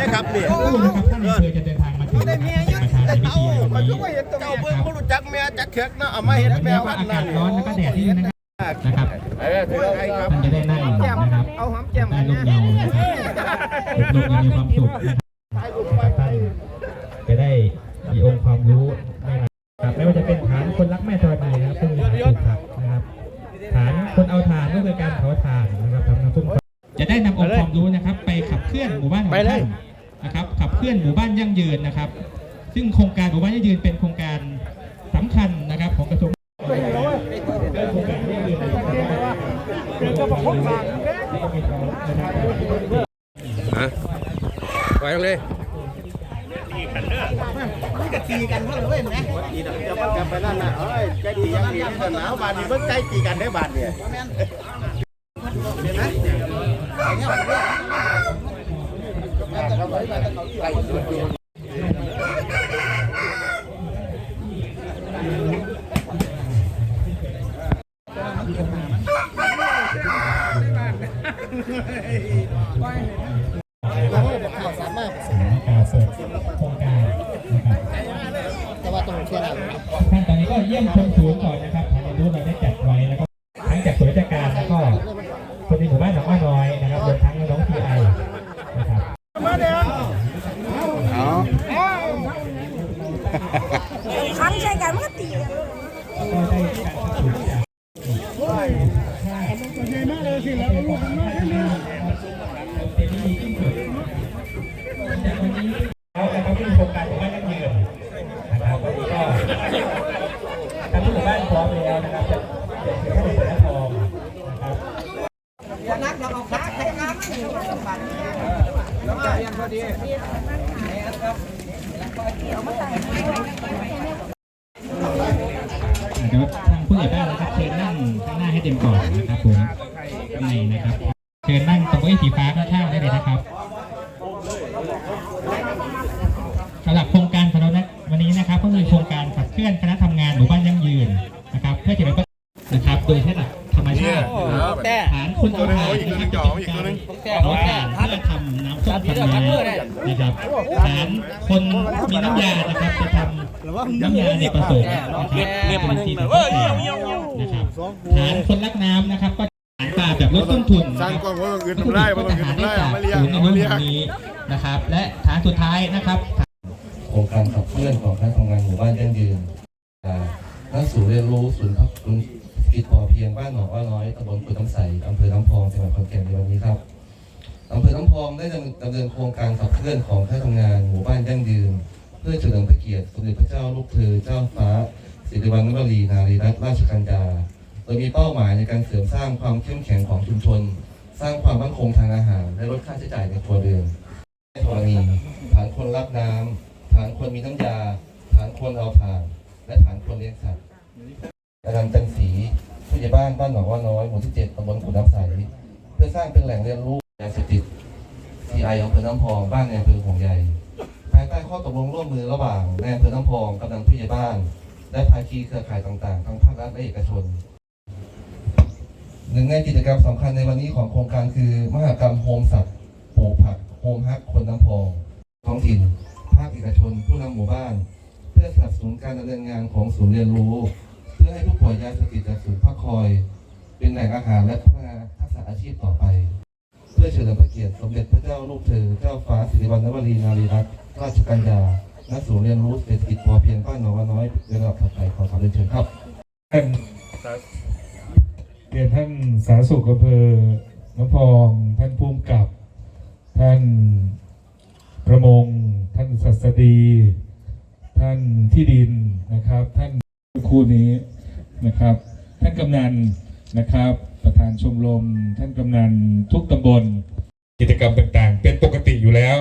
ได้ครับเนี่ยตู้นะครับท่านอำเภอจะเดินทามาถึงนะครับเป็นประธานในพิธีในวันนี้เจ้าเบิ่งบ่รู้จักแม่จักเถิกนะเอามาเฮ็ดแล้วพันนั่นร้อนแล้วก็แดดนี่นะครับนะครับเออถือใครครับท่านจะได้นั่งนะครับเอาหอมแก้มได้ลมเยานะครับอบรมอย่างมีความสุขนะครับท่านจะได้มีองค์ความรู้ได้ครับไม่ว่าจะเป็นฐานคนรักแม่ธรณีนะครับซึ่งมีฐานปลูกผักนะครับฐานคนเอาถ่านก็คือการเผาถ่านนะครับทำน้ำส้มจะได้นำองค์ความรู้นะครับ ไปขับเคลื่อนหมู่บ้านของท่าน นะครับขับเคลื่อนหมู่บ้านยั่งยืนนะครับ ซึ่งโครงการหมู่บ้านยั่งยืนเป็นโครงการสำคัญนะครับของกระทรวงไว้เลยตีกันเพิ่นเว้ยแม่ตีกันจะมันกันไปนั่นน่ะเอ้ยใจดีอย่างนี้หนาวบาดนี้เบิ่งใจตีกันได้บาดเนี่ย สามารถการเปิดโครงการนะครับแต่ว่าต้องเชื่อเราท่านตอนนี้ก็เยี่ยมชมศูนย์ก่อนนะครับ การหมู่บ้านยั่งยืนนะครับวันนี้ก็ทางผู้หมู่บ้านพร้อมแล้วนะครับจะจะเชิญท่านเป็นทองนะครับอย่านักเราเอาขาใครขาไม่อยู่สมบัติแล้วมาเรียนพอดีเดี๋ยวทางผู้ใหญ่บ้านนะครับเชิญนั่งข้างหน้าให้เต็มก่อนนะครับผมข้างในนะครับ เชิญนั่งตรงเก้าอี้สีฟ้าข้างๆได้เลยนะครับสำหรับโครงการของเรานะวันนี้นะครับก็คือโครงการขับเค ลื่อนคณะทำงานหมู่บ้านยั่งยืนนะครับเพื่อจะเป็นนะครับโดยใช้หลักธรรมชาติฐานคุณเอาถ่านนะครับจะเป็นการเอาถ่านเพื่อทำน้ำส้มทำน้ำนะครับฐานคนมีน้ำยานะครับจะทำน้ำยาในผสมนะครับเรียกเป็นทีนะครับฐานคนรักน้ำนะครับก็ฐานป่าแบบลดต้นทุนสร้างกล้องไว้ตรงอื่นทำได้มาตรงอื่นทำได้เอามาเรียกศูนย์อเอานุมาเรียกแห่งนี้นะครับ และฐานสุดท้ายนะครับ โครงการขับเคลื่อนของคณะทำงานหมู่บ้านยั่งยืนนักศูนย์เรียนรู้ศูนย์พักศูนย์กิจพอเพียงบ้านหนองอ้อน้อยตำบลกุดน้ำใสอำเภอน้ำพองจังหวัดขอนแก่นในวันนี้ครับอำเภอน้ำพองได้ดำเนินโครงการขับเคลื่อนของคณะทำงานหมู่บ้านยั่งยืน เพื่อเฉลิมพระเกียรติสมเด็จพระเจ้าลูกเธอเจ้าฟ้าสิริวัณวรีนารีรัตนราชกัญญาโดยมีเป้าหมายในการเสริมสร้างความเข้มแข็งของชุมชน สร้างความมั่นคงทางอาหาร และลดค่าใช้จ่ายในครัวเรือนธรณีฐานคนรับน้ำานคนมีน้ำยา ฐานคนเอาถ่าน และฐานคนเลี้ยงสัตว์อาจารย์จันศรีผู้ใหญ่บ้านบ้านหนองว่าน้อยหมู่ที่เจ็ดตำบลขุนน้ำใสเพื่อสร้างเป็นแหล่งเรียนรู้ยาเสพติดทีไออำเภอน้ำพองบ้านในอำเภอหงใหญ่ภายใต้ข้อตกลงร่วมมือระหว่างในอำเภอน้ำพองกำนันผู้ใหญ่บ้าน และภาคีเครือข่ายต่างๆ ทั้งภาครัฐและเอกชนหนึ่งในกิจกรรมสำคัญในวันนี้ของโครงการคือมหกรรมโฮมสัตว์ปลูกผักโฮมฮักคนน้ำพองท้องถิ่นาคเอกชน ผู้นำหมู่บ้าน เพื่อสนับสนุนการดำเนินงานของศูนย์เรียนรู้ เพื่อให้ผู้ป่วยยาเสพติดจากศูนย์พักคอย เป็นแหล่งอาหารและพัฒนาทักษะอาชีพต่อไป เพื่อเฉลิมพระเกียรติสมเด็จพระเจ้าลูกเธอเจ้าฟ้าสิริวัณวรีนารีรัตนราชกัญญาณศูนย์เรียนรู้เศรษฐกิจพอเพียงบ้านหนองวาน้อยในระดับถัดไปขอขอบเรียนเชิญครับท่านเรียนท่านสาธารณสุขอำเภอนพองท่านภูมิกับ ท่านประมง ท่านศัสดี ท่านที่ดินนะครับ ท่านคู่นี้นะครับ ท่านกำนันนะครับ ประธานชมรม ท่านกำนันทุกตำบล กิจกรรมต่างๆ เป็นปกติอยู่แล้ว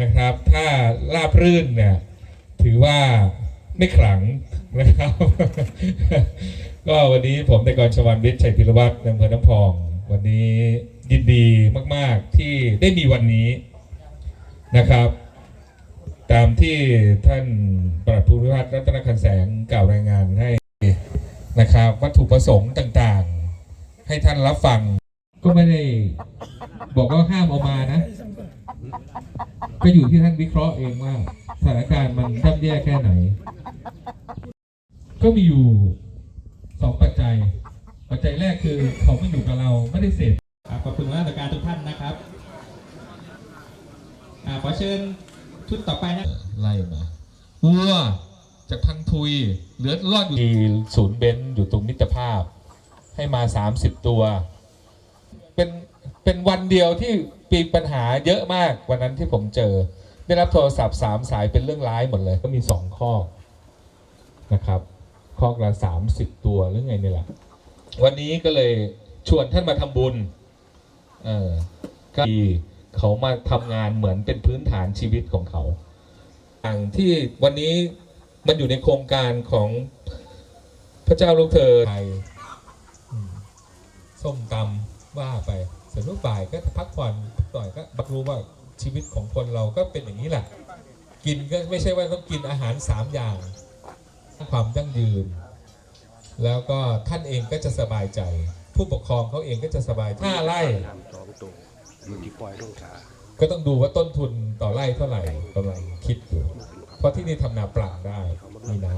นะครับ ถ้าราบรื่นเนี่ยถือว่าไม่ขลังนะครับ ก็วันนี้ผมในกรชวันวิทย์ชัยพิรวัตรในอำเภอน้ำพอง วันนี้ยินดีมาก ๆ ที่ได้มีวันนี้นะครับ ตามที่ท่านปลัดภูมิพัฒน์รัตนคันแสงกล่าวรายงานให้นะครับ วัตถุประสงค์ต่างๆ ให้ท่านรับฟัง ก็ไม่ได้บอกว่าห้ามเอามานะ ก็อยู่ที่ท่านวิเคราะห์เองว่าสถานการณ์มันย่ำแย่แค่ไหน ก็มีอยู่สองปัจจัย ปัจจัยแรกคือเขาไม่อยู่กับเราไม่ได้เสพครับขอบคุณคณะกรรมการทุกท่านนะครับขอเชิญ ชุดต่อไปนะไล่มาวัวจากพังทุย เหลือรอดอยู่มีศูนย์เบนซ์อยู่ตรงมิตรภาพ ให้มา 30 ตัว เป็นเป็นวันเดียวที่ปีปัญหาเยอะมากวันนั้นที่ผมเจอ ได้รับโทรศัพท์สามสายเป็นเรื่องร้ายหมดเลย ก็มีสองข้อนะครับข้อละสามสิบตัวหรือไงนี่แหละวันนี้ก็เลยชวนท่านมาทำบุญ เออก็ดี เขามาทำงานเหมือนเป็นพื้นฐานชีวิตของเขาอย่างที่วันนี้มันอยู่ในโครงการของพระเจ้าลูกเธอไทยส้มตำว่าไปส่วนลูกบ่ายก็พักผ่อนหน่อยก็บักรู้ว่าชีวิตของคนเราก็เป็นอย่างนี้แหละ กินก็ไม่ใช่ว่าต้องกินอาหารสามอย่าง ความยั่งยืน แล้วก็ท่านเองก็จะสบายใจ ผู้ปกครองเขาเองก็จะสบายใจห้าไร่ ก็ต้องดูว่าต้นทุนต่อไร่เท่าไหร่กำลังคิดอยู่เพราะที่นี่ทำนาปลังได้มีน้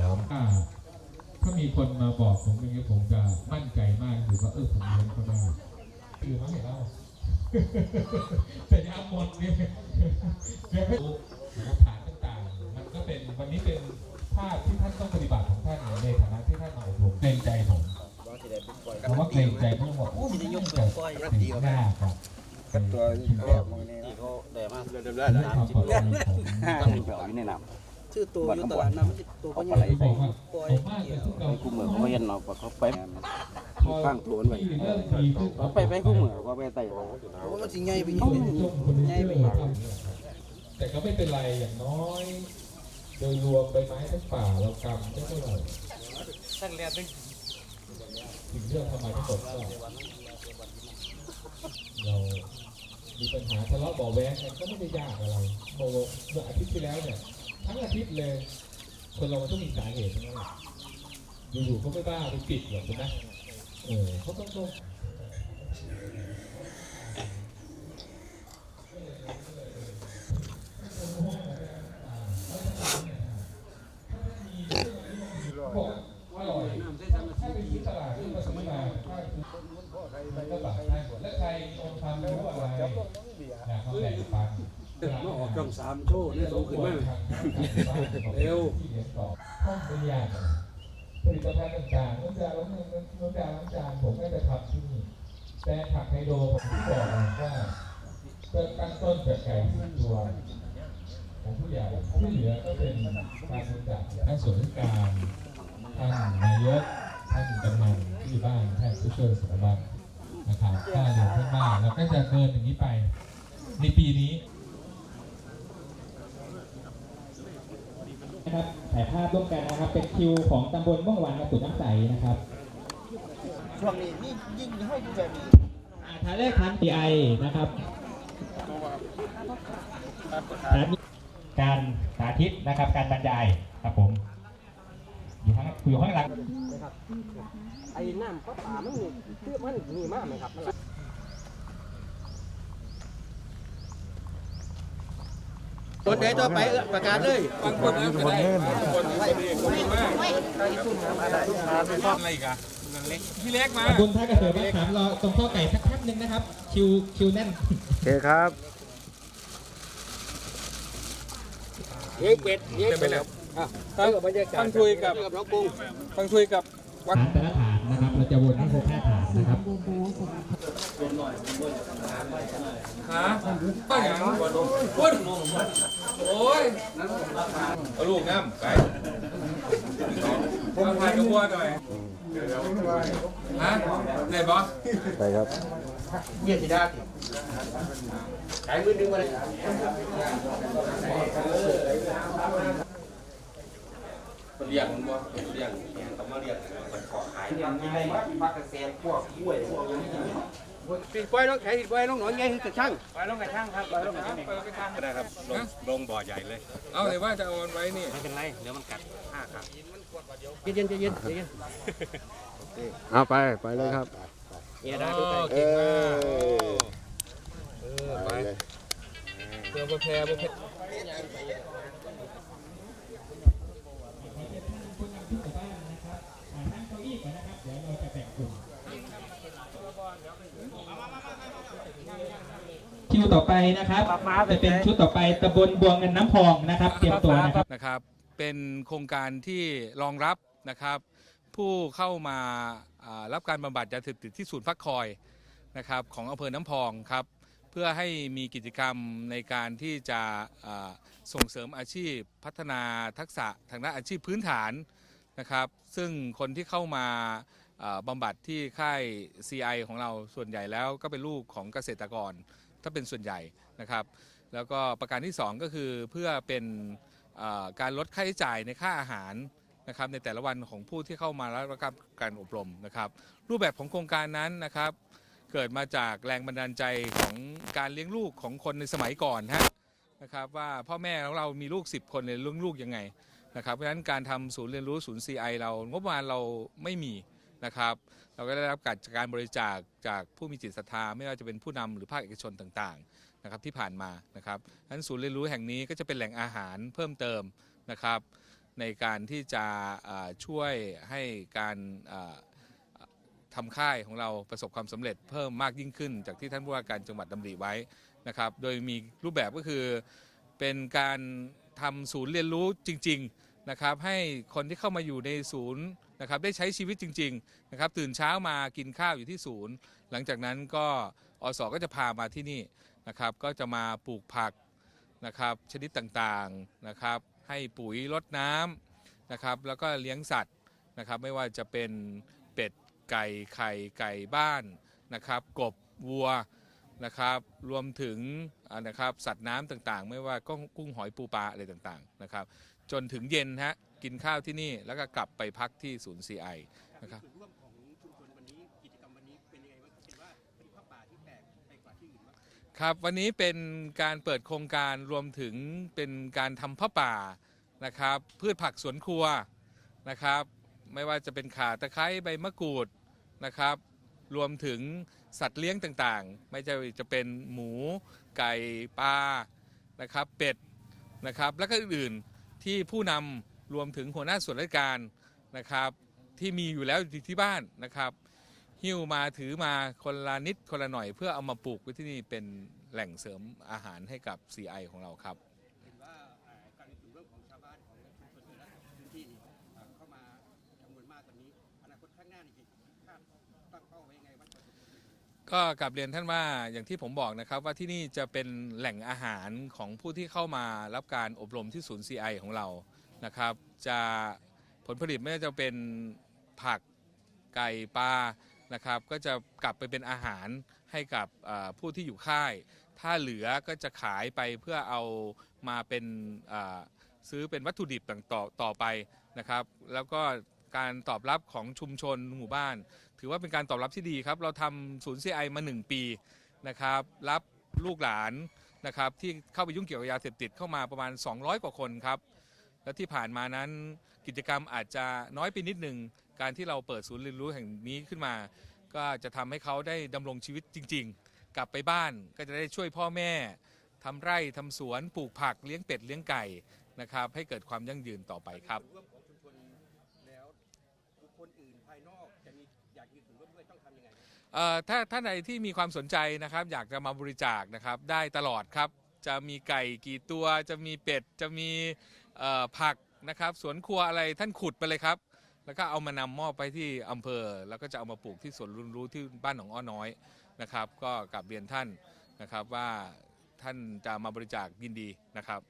ำถ้ามีคนมาบอกผมอย่างนี้ผมจะมั่นใจมากอยู่ว่าเออผมเลี้ยงเขาได้คือไม่เห็นเล่าแต่ยาหมดเนี่ยเดี๋ยวไม่รู้นะครับฐานต่างๆมันก็เป็นวันนี้เป็นภาพที่ท่านต้องปฏิบัติของท่านในฐานะที่ท่านมาอบรมเกรงใจผมเพราะว่าเกรงใจเพราะว่าโอ้ยมันยุ่งกับสีหน้าครับ ตัวที่เขาได้มาเดิมได้แล้วความปลอดภัยผมต้องชื่อตัวอยู่ตลาดน้ำมันสิตัวก็ใหญ่บอกว่าผมมากเลยทุกเราคู่มือเขาเห็นเนาะเขาไปข้างตัวไว้เริ่มดีขึ้นเขาไปไปคู่มือว่าไปไต่เพราะว่ามันสิใหญ่ไปอีต้กองเลยชมคนที่เริ่มทำแต่ก็ไม่เป็นไรอย่างน้อย โดยรวมใบไม้ทั้งป่าเรากำไม่เท่าไหร่สิ่งที่เราทำไมทั้งหมดก็เรา มีปัญหาทะเลาะเบาะแว้งกันก็ไม่ได้ยากอะไรโมเมื่ออาทิตย์ที่แล้วเนี่ยทั้งอาทิตย์เลย คนเรามันต้องมีสาเหตุใช่ไหมล่ะอยู่ๆเขาไม่บ้าไปปิดหรอกใช่ไหมเออเขาต้องต้องบอกอร่อยถ้าไปที่ตลาดที่มาซื้อมาถ้ามันก็บา มาออกช่องสามโชว์เนี่ยสูงขึ้นมากเร็วห้องเป็นยากผลิตภัณฑ์ต่างๆน้ำยาล้างมือน้ำยาล้างจานผมก็จะทำที่นี่แปลงผักไฮโดรผมที่บอกว่าเริ่มตั้งต้นจากไก่ที่ตัวของผู้ใหญ่ที่เหลือก็เป็นการบริจาคท่านส่วนราชการท่านนายกท่านกำนันที่บ้านท่านผู้ช่วยสารวัตรนะครับถ้าเหลือท่านบ้านเราก็จะเดินอย่างนี้ไป ในปีนี้นะครับถ่ายภาพร่วมกันนะครับ เป็นคิวของตำบลม่วงหวานกับสุดน้ำใสนะครับช่วงนี้นี่ยิ่งให้ดูแบบนี้อ่าทายเลขทันปีไอนะครับสาธิตการสาธิตนะครับ การบรรยายครับผม อยู่ข้างอยู่ข้างหลังไอ้น้ำก็ป่ามันนี่คือมันมีมากไหมครับ ตัวใจต่อไปประกาศเลยบางคนนะก็ได้บางคนพี่เล็กมาบคุณท่านเกษตรบ้านสามรอตรงข้อไก่สักแป๊บนึงนะครับ คิวคิวแน่นโอเคครับเฮ้เป็ดเฮ้เป็ดแล้วฟังคุยกับน้องกุ้งฟังคุยกับฐานแต่ละฐานนะครับเราจะวนให้ครบห้าฐานนะครับหาป้าอย่างพุ่น โอ้ยเอาลูกน้ำไปผมถ่ายกระบวนหน่อยฮะไหนบอสเยี่ยทีด้าขายมือดึงมาเลยเรียกมันบ่เรียกต้องมาเรียกมันขอขายอย่างไรวะปักกระแสพวกกล้วยพวกอย่างนี้ ติดไว้น้องแขติดไว้น้องหนอนไงกระช่างไปลงกระช่างครับไปลงกระช่างไปลงกระช่างก็ได้ครับลงลงบ่อใหญ่เลย เอาเลยว่าจะเอามันไว้นี่ไม่เป็นไรเดี๋ยวมันกัดห้าครับเย็นเย็นเย็นเย็นเอาไปไปเลยครับเอดาโอ้ดูไปเก่งมากเออเออไปเพื่อบ่แพ้บ่แพ้ คิวต่อไปนะครับจะเป็นชุดต่อไปตำบลบวงเงินน้ำพองนะครับ เตรียมตัวนะครับนะครับ เป็นโครงการที่รองรับนะครับ ผู้เข้ามาอ่ารับการบำบัดยาเสพติดที่ศูนย์พักคอยนะครับของอำเภอน้ำพองครับเพื่อให้มีกิจกรรมในการที่จะอ่าส่งเสริมอาชีพพัฒนาทักษะทางด้านอาชีพพื้นฐานนะครับ ซึ่งคนที่เข้ามาอ่าบำบัดที่ค่าย CI ของเราส่วนใหญ่แล้วก็เป็นลูกของเกษตรกร ถ้าเป็นส่วนใหญ่นะครับ แล้วก็ประการที่ 2 ก็คือเพื่อเป็นการลดค่าใช้จ่ายในค่าอาหารนะครับในแต่ละวันของผู้ที่เข้ามารับการอบรมนะครับ รูปแบบของโครงการนั้นนะครับ เกิดมาจากแรงบันดาลใจของการเลี้ยงลูกของคนในสมัยก่อนฮะนะครับว่าพ่อแม่ของเรามีลูก 10 คนเนี่ยเลี้ยงลูกยังไงนะครับเพราะฉะนั้นการทำศูนย์เรียนรู้ศูนย์ CI เรางบประมาณเราไม่มี นะครับ เราก็ได้รับการจากการบริจาคจากผู้มีจิตศรัทธาไม่ว่าจะเป็นผู้นำหรือภาคเอกชนต่างๆนะครับที่ผ่านมานะครับฉะนั้นศูนย์เรียนรู้แห่งนี้ก็จะเป็นแหล่งอาหารเพิ่มเติมนะครับ ในการที่จะช่วยให้การอ่าทำค่ายของเราประสบความสำเร็จเพิ่มมากยิ่งขึ้น จากที่ท่านผู้ว่าการจังหวัดดำริไว้นะครับ โดยมีรูปแบบก็คือเป็นการทำศูนย์เรียนรู้จริง ๆนะครับ ให้คนที่เข้ามาอยู่ในศูนย์ นะครับได้ใช้ชีวิตจริงๆนะครับตื่นเช้ามากินข้าวอยู่ที่ศูนย์ หลังจากนั้นก็อสก็จะพามาที่นี่นะครับก็จะมาปลูกผักนะครับชนิดต่างๆนะครับให้ปุ๋ยรดน้ำนะครับแล้วก็เลี้ยงสัตว์นะครับไม่ว่าจะเป็นเป็ดไก่ไข่ไก่บ้านนะครับกบวัวนะครับรวมถึงนะครับสัตว์น้ำต่างๆ ไม่ว่ากุ้งกุ้งหอยปูปลาอะไรต่างๆนะครับจนถึงเย็นฮะ กินข้าวที่นี่ แล้วก็กลับไปพักที่ศูนย์ CI นะครับส่วนร่วมของชุมชนวันนี้กิจกรรมวันนี้เป็นยังไงบ้างเห็นว่าเป็นผ้าป่าที่แปลกไปกว่าที่อื่นมากครับวันนี้เป็นการเปิดโครงการรวมถึงเป็นการทำผ้าป่านะครับพืชผักสวนครัวนะครับ ไม่ว่าจะเป็นข่าตะไคร้ใบมะกรูดนะครับ รวมถึงสัตว์เลี้ยงต่างๆ ไม่จะจะเป็นหมูไก่ปลานะครับเป็ดนะครับ แล้วก็อื่นๆที่ผู้นำ รวมถึงหัวหน้าส่วนราชการนะครับ ที่มีอยู่แล้วอยู่ที่บ้านนะครับ หิ้วมาถือมาคนละนิดคนละหน่อย เพื่อเอามาปลูกไว้ที่นี่เป็นแหล่งเสริมอาหารให้กับ CI ของเราครับ เห็นว่าเอ่อการมีส่วนร่วมของชาวบ้านของชุมชนแต่ละพื้นที่นี่เอ่อเข้ามาจำนวนมากตอนนี้ อนาคตข้างหน้านี่คาดตั้งเป้าไว้ยังไงว่าจะเป็นก็กลับเรียนท่านว่าอย่างที่ผมบอกนะครับว่าที่นี่จะเป็นแหล่งอาหารของผู้ที่เข้ามารับการอบรมที่ศูนย์ CI ของเรา นะครับ จะผลผลิตไม่ว่าจะเป็นผักไก่ปลานะครับ ก็จะกลับไปเป็นอาหารให้กับผู้ที่อยู่ค่าย ถ้าเหลือก็จะขายไปเพื่อเอามาเป็นซื้อเป็นวัตถุดิบต่างต่อต่อไปนะครับ แล้วก็การตอบรับของชุมชนหมู่บ้าน ถือว่าเป็นการตอบรับที่ดีครับ เราทำศูนย์ CI มา 1 ปีนะครับ รับลูกหลานนะครับที่เข้าไปยุ่งเกี่ยวกับยาเสพติดเข้ามาประมาณ 200 กว่าคนครับ และที่ผ่านมานั้นกิจกรรมอาจจะน้อยไปนิดหนึ่งการที่เราเปิดศูนย์เรียนรู้แห่งนี้ขึ้นมา ก็จะทำให้เขาได้ดำรงชีวิตจริง ๆ กลับไปบ้านก็จะได้ช่วยพ่อแม่ทำไร่ทำสวนปลูกผักเลี้ยงเป็ดเลี้ยงไก่นะครับ ให้เกิดความยั่งยืนต่อไปครับร่วมของชุมชนแล้วบุคคลอื่นภายนอกจะมีอยากมีส่วนร่วมด้วยต้องทำยังไงถ้าท่านใดที่มีความสนใจนะครับ อยากจะมาบริจาคนะครับได้ตลอดครับ จะมีไก่กี่ตัวจะมีเป็ดจะมี ผักนะครับสวนครัวอะไรท่านขุดไปเลยครับ แล้วก็เอามานำมอบไปที่อำเภอ แล้วก็จะเอามาปลูกที่สวนรุ่นรู้ที่บ้านหนองอ้อน้อยนะครับ ก็กลับเรียนท่านนะครับว่าท่านจะมาบริจาคยินดีนะครับ